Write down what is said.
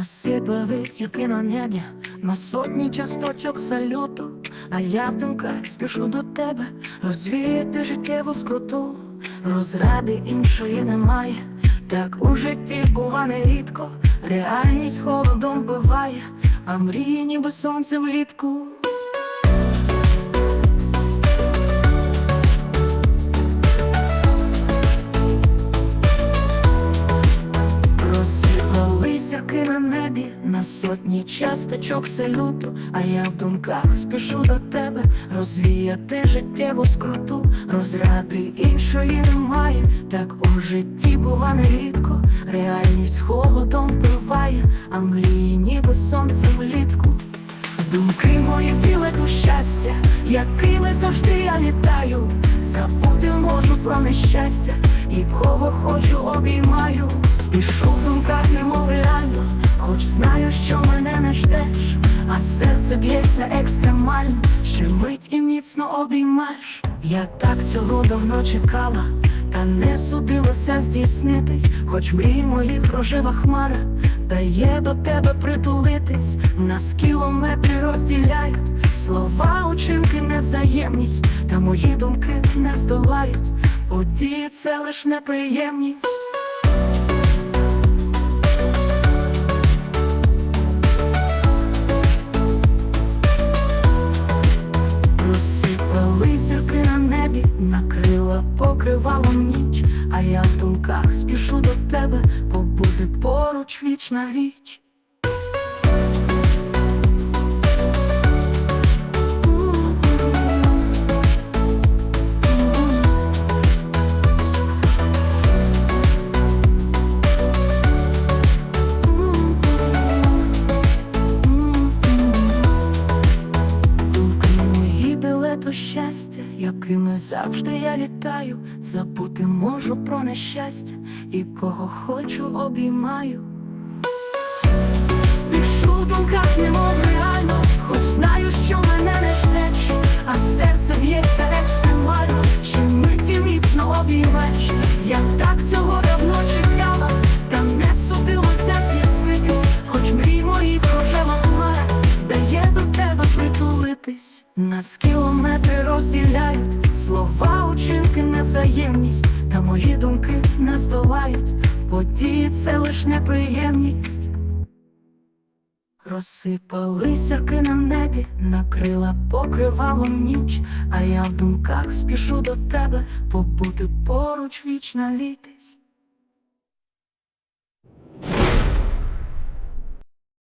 Розсипались які на небі на сотні часточок салюту, а я в думках спішу до тебе розвіяти життєву скруту, розради іншої немає, так у житті бува нерідко, реальність холодом буває, а мрії ніби сонце влітку. Зірки на небі на сотні часточок салюту, а я в думках спішу до тебе розвіяти життєву скруту, розради іншої немає, так у житті бува нерідко, реальність холодом вбиває, а мрії ніби сонце влітку. Думки мої біле до щастя, якими завжди я літаю, забути можу про нещастя, і кого хочу обіймаю, а серце б'ється екстремально, ще мить і міцно обіймеш. Я так цього давно чекала, та не судилося здійснитись, хоч мрій моїх рожева хмара дає до тебе притулитись, нас кілометри розділяють, слова, учинки, невзаємність, та мої думки не здолають, події це лиш неприємність. Розсипали зірки на небі, накрила покривалом ніч, а я в думках спішу до тебе, побути поруч віч на віч. Мої білету щастя, якими завжди я літаю, забути можу про нещастя, і кого хочу обіймаю. Спішу в думках, немов реально, хоч знаю, що мене не ждеш, а серце б'ється екстремально, ще миті міцно обіймеш. Я так цього давно чекала, та не судилося здійснитись, хоч мрій моїх рожева хмара дає до тебе притулитись. Нас кілометри розділяють, слова, учинки, невзаємність, та мої думки не здолають, події це лиш неприємність. Розсипали сірки на небі, накрила покривалом ніч, а я в думках спішу до тебе, побути поруч віч на вітись.